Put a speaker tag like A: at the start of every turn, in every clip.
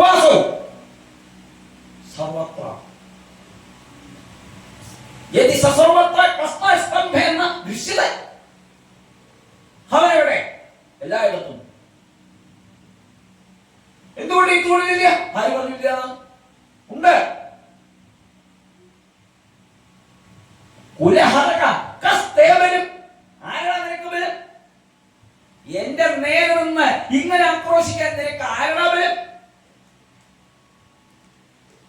A: ക്വാസോ സർവത്ര. യതി സസർവത്ര കസ്തംഭേന്ന ദൃശ്യത. അവനെവിടെ എല്ലായിടത്തും. എന്തുകൊണ്ട് ഈ തൂണിലില്ല ആര് പറഞ്ഞില്ല ഉണ്ട്. കുലഹറക കസ്തേവരും ആരാ നിനക്ക് വരും എന്റെ നേരെ നിന്ന് ഇങ്ങനെ ആക്രോശിക്കാൻ നിനക്ക് ആരാ ബലം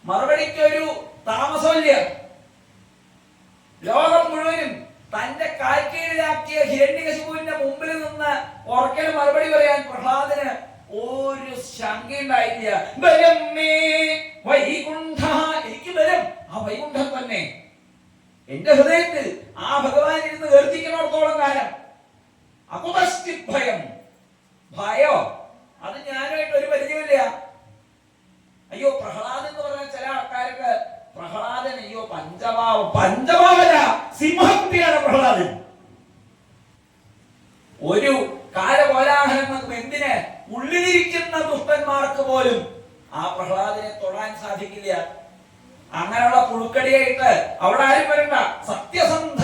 A: മറുപടിക്ക് ഒരു താമസമില്ല ലോകം മുഴുവനും തന്റെ ഹിരണ്യകശിപുവിന്റെ മുമ്പിൽ നിന്ന് ഉറക്കൽ മറുപടി പറയാൻ പ്രഹ്ലാദന് ഒരു ശങ്കയുണ്ടായില്ല ആ വൈകുണ്ഠം തന്നെ. എന്റെ ഹൃദയത്തിൽ ആ ഭഗവാൻ ഇരുന്ന് കീർത്തിക്കുന്നിടത്തോളം കാലം. അകുതസ്തി ഭയം. ഭയോ? അത് ഞാനുമായിട്ട് ഒരു പരിചയമില്ല അയ്യോ പ്രഹ്ലാദൻ എന്ന് പറഞ്ഞ ചില ആൾക്കാർക്ക് പ്രഹ്ലാദൻ അയ്യോ പഞ്ചഭാവം പഞ്ചഭാവന സിംഹക്കുട്ടിയാണ് പ്രഹ്ലാദൻ ഒരു കാലകോലാഹലങ്ങൾക്കും എന്തിന് ഉള്ളിലിരിക്കുന്ന ദുഷ്ടന്മാർക്ക് പോലും ആ തൊടാൻ സാധിക്കില്ല. അങ്ങനെയുള്ള പുഴുക്കടിയായിട്ട് അവിടെ ആരും വരണ്ട. സത്യസന്ധ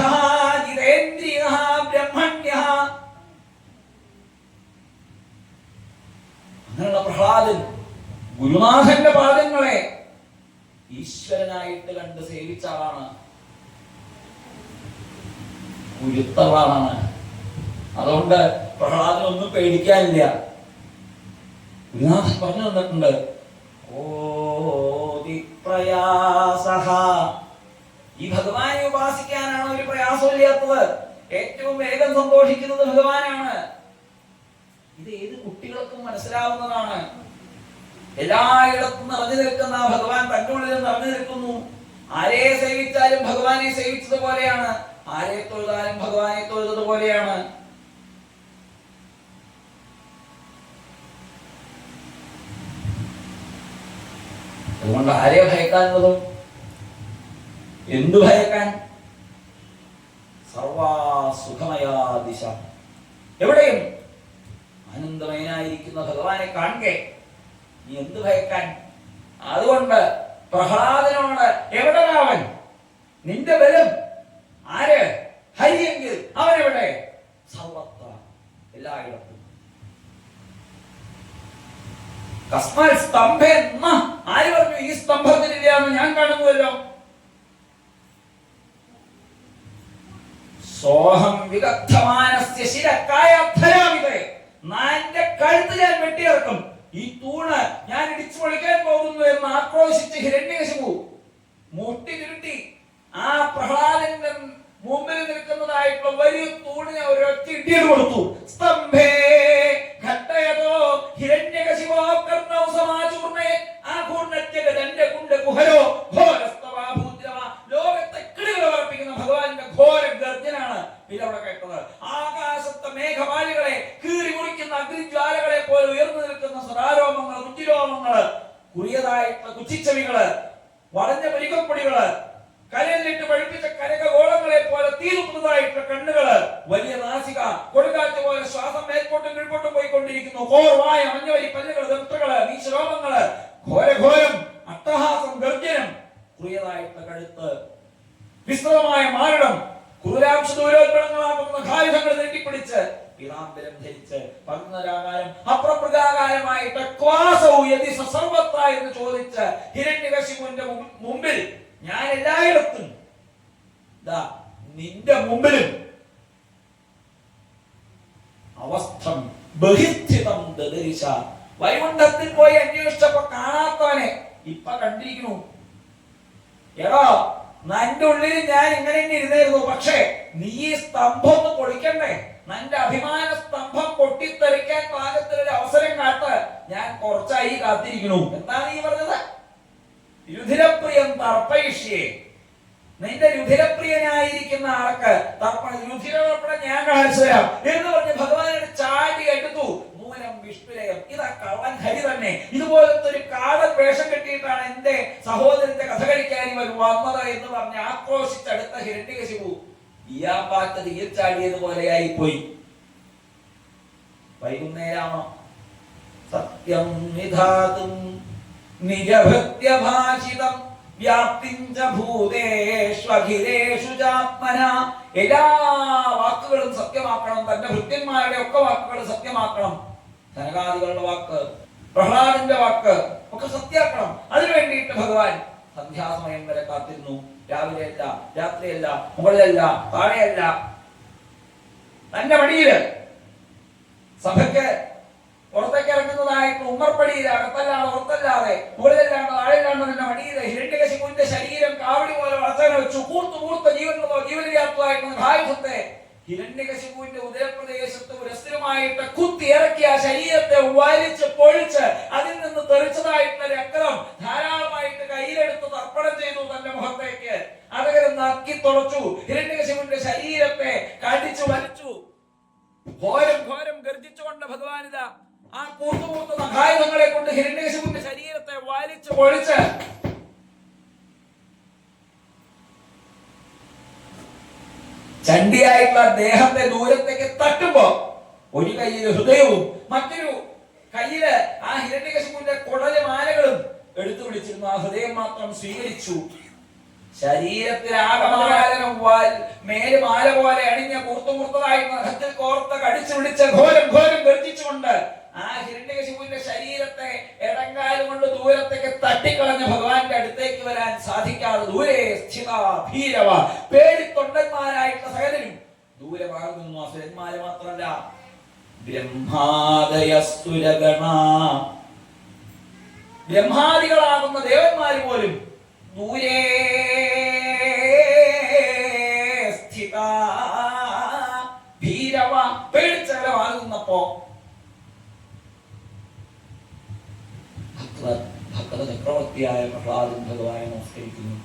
A: ജിതേന്ദ്രിയ ബ്രഹ്മണ്യ. അങ്ങനെയുള്ള പ്രഹ്ലാദൻ ഗുരുനാഥന്റെ പാദങ്ങളെ ഈശ്വരനായിട്ട് കണ്ട് സേവിച്ച ആളാണ്. ഗുരുത്തവാളാണ് അതുകൊണ്ട് പ്രഹ്ലാദനൊന്നും പേടിക്കാനില്ല. ഗുരുനാഥൻ പറഞ്ഞു തന്നിട്ടുണ്ട് ഓതി പ്രയാസഹ ഈ ഭഗവാനെ ഉപാസിക്കാനാണ് ഒരു പ്രയാസമില്ലാത്തത് ഏറ്റവും വേഗം സന്തോഷിക്കുന്നത് ഭഗവാനാണ്. ഇത് ഏത് കുട്ടികൾക്കും മനസ്സിലാവുന്നതാണ്. എല്ലായിടത്തും നിറഞ്ഞു നിൽക്കുന്ന ഭഗവാൻ തന്റെ ഉള്ളിൽ നിറഞ്ഞു നിൽക്കുന്നു. ആരെ സേവിച്ചാലും ഭഗവാനെ സേവിച്ചത് പോലെയാണ് ആരെ തൊഴുതാലും ഭഗവാനെ തൊഴുതത് പോലെയാണ് അതുകൊണ്ട് ആരെ ഭയക്കാനുള്ളതും എന്തു ഭയക്കാൻ? സർവാസുഖമയാ ദിശ. എവിടെയും ആനന്ദമയനായിരിക്കുന്ന ഭഗവാനെ കാണുകെ. നീ എന്ത് ഭയക്കാൻ? അതുകൊണ്ട് പ്രഹ്ലാദനോട് എവിടെ അവൻ നിന്റെ ബലം ആര്? ഹരിയെങ്കിൽ അവനെവിടെ? സർവത്ര എല്ലായിടത്തും. കസ്മാൽ സ്തംഭേ ന. ആര് പറഞ്ഞു ഈ സ്തംഭത്തിൽ എന്ന് ഞാൻ കാണുന്നുവല്ലോ സോഹം വിദഗ്ധമാനസ്യ ശിരക്കായധരാമിതേ നാന്റെ കഴുത്ത് ഞാൻ വെട്ടിയിറക്കും ഈ തൂണ് ഞാൻ ഇടിച്ചു പൊളിക്കാൻ പോകുന്നു എന്ന് ആക്രോശിച്ച് ഹിരണ്യകശിപു മുട്ടി ചുരുട്ടി കുച്ചിച്ചവികൾ വളഞ്ഞ പരികപ്പൊടികൾ കരയിലിട്ട് പഴിപ്പിച്ച കരകഗോളങ്ങളെ പോലെ തീരുന്നതായിട്ടുള്ള കണ്ണുകൾ വലിയ നാസിക കൊടുങ്കാറ്റ് പോലെ ശ്വാസം മേൽപോട്ടും കീഴ്പോട്ടും പോയിക്കൊണ്ടിരിക്കുന്നു. കോർവായ മഞ്ഞവരി പല്ലുകൾ ദന്തകൾ നീശ്രോമങ്ങൾ അപ്രപ്രകാരമായിട്ട് ക്വാസവും യതി സസർവത്ത എന്ന് ചോദിച്ച് ഹിരണ്യകശിപുവിന്റെ മുമ്പ്- മുമ്പിൽ ഞാൻ എല്ലായിടത്തും നിന്റെ മുമ്പിലും അവസ്ഥം ബഹിസ്ഥിതം ദദരിശ വൈകുണ്ഠത്തിൽ പോയി അന്വേഷിച്ചപ്പോ കാണാത്തവനെ ഇപ്പൊ കണ്ടിരിക്കുന്നു. എടോ നന്റെ ഉള്ളിൽ ഞാൻ ഇങ്ങനെ തന്നെ ഇരുന്നായിരുന്നു പക്ഷേ നീ ഈ സ്തംഭം ഒന്ന് പൊളിക്കണ്ടേ? നിന്റെ അഭിമാന സ്തംഭം പൊട്ടിത്തെറിക്കാൻ ഞാൻ കുറച്ചായി കാത്തിരിക്കണു എന്താണ് ഈ പറഞ്ഞത്? രുധിരപ്രിയം തർപ്പയിഷ്യേ. നിന്റെ രുധിരപ്രിയനായിരിക്കുന്ന ആൾക്ക് തർപ്പണ രുധിരതർപ്പണം ഞാൻ കാണിച്ചു തരാം എന്ന് പറഞ്ഞ് ഭഗവാനോട് ചാടി എടുത്തു മൂലം വിഷ്ണുരയം ഇതാ കള്ളൻ ഹരി തന്നെ. ഇതുപോലത്തെ ഒരു കാടൻ വേഷം കെട്ടിയിട്ടാണ് എന്റെ സഹോദരന്റെ കഥ കഴിക്കാൻ ഇവർ വന്നത് എന്ന് പറഞ്ഞ് ആക്രോശിച്ചടുത്ത ഹിരണ്യകശിപു ഇയാപ്പാക്ക് തീർച്ചാടിയത് പോലെയായി പോയി വൈകുന്നേരമാണോ? സത്യം നിധാതും നിജഭൃത്യഭാഷിതം വ്യാപ്തിഞ്ച ഭൂതേഷ്വഖിലേഷു ചാത്മന. എല്ലാ വാക്കുകളും സത്യമാക്കണം തന്റെ ഭൃത്യന്മാരുടെ ഒക്കെ വാക്കുകൾ സത്യമാക്കണം. ധനകാദികളുടെ വാക്ക് പ്രഹ്ലാദന്റെ വാക്ക് ഒക്കെ സത്യാക്കണം. അതിനു വേണ്ടിയിട്ട് ഭഗവാൻ സന്ധ്യാസമയം വരെ കാത്തിരുന്നു. രാവിലെയല്ല രാത്രിയല്ല മുകളിലല്ല താഴെയല്ല. തന്റെ വടിയിൽ സഭയ്ക്ക് പുറത്തേക്ക് ഇറങ്ങുന്നതായിട്ട് ഉമ്മർപ്പടിയിൽ അകത്തല്ലാതെ പുറത്തല്ലാതെ മുകളിലല്ലാണ്ട് താഴെല്ലാണ്ട് നിന്റെ മടിയിലെ ഹിരണ്ടിക ഹിരണ്യകശിപുവിന്റെ ശരീരം കാവടി പോലെ വളർത്താൻ വെച്ചു കൂർത്തു കൂർത്ത ജീവനുള്ളതോ ജീവനില്ലാത്തതായിട്ടുള്ള ആയുധത്തെ ഹിരണ്യകശിപുവിന്റെ ഉദയപ്രദേശത്ത് പുരസ്ഥിരമായിട്ട് കുത്തി ഇറക്കിയ ശരീരത്തെ വലിച്ച് പൊഴിച്ച് അതിൽ നിന്ന് തെറിച്ചതായിട്ടുള്ള രക്തം ധാരാളമായിട്ട് കയ്യിലെടുത്ത് തർപ്പണം ചെയ്തു തന്റെ മുഖത്തേക്ക്. അതകരം നക്കി തുളച്ചു ഹിരണ്യകശിപുവിന്റെ ശരീരത്തെ കടിച്ചു വലിച്ചു ഘോരം ഘോരം ഗർജിച്ചുകൊണ്ട് ഭഗവാനിത ആ കൂർത്തുകൂർത്ത നഖായുധങ്ങളെ കൊണ്ട് ഹിരണ്യകശിപുവിന്റെ ശരീരത്തെ വലിച്ചു പൊളിച്ച് ചണ്ടിയായിട്ടുള്ള ദേഹത്തെ ദൂരത്തേക്ക് തട്ടുമ്പോ ഒരു കയ്യിൽ ഹൃദയവും മറ്റൊരു കയ്യിൽ ആ ഹിരണ്യകശിപുവിന്റെ കുടൽ മാലകളും എടുത്തു പിടിച്ചിരുന്നു. ആ ഹൃദയം മാത്രം സ്വീകരിച്ചു. ശരീരത്തിൽ ആകമാലനം വാൽ മേൽ മാല പോലെ അണിഞ്ഞ കൂർത്തു കൂർത്തതായി നഖത്തിൽ കോർത്ത് കടിച്ചു പിടിച്ച ഘോരം ഘോരം. ഗർജിച്ചുകൊണ്ട് ആ ഹിരണ്യകശിപുവിന്റെ ശരീരത്തെ ഇടങ്കാലം കൊണ്ട് ദൂരത്തേക്ക് തട്ടിക്കളഞ്ഞ് ഭഗവാന്റെ അടുത്തേക്ക് വരാൻ സാധിക്കാതെ ദൂരെ സ്ഥിത ഭീരവ. പേടിത്തൊണ്ടന്മാരായിട്ടുള്ള സകലരും ദൂരെ മാറി നിന്നു. അസുരന്മാര് മാത്രമല്ല. ബ്രഹ്മാദയസ്തുരഗണ ബ്രഹ്മാദികളാകുന്ന ദേവന്മാര് പോലും ദൂരെ സ്ഥിത ഭീരവ. പേടിച്ചകലമാകുന്നപ്പോ ഭക്ത ചക്രവർത്തിയായ പ്രഹ്ലാദൻ ഭഗവാനെ നമസ്കരിക്കുന്നു.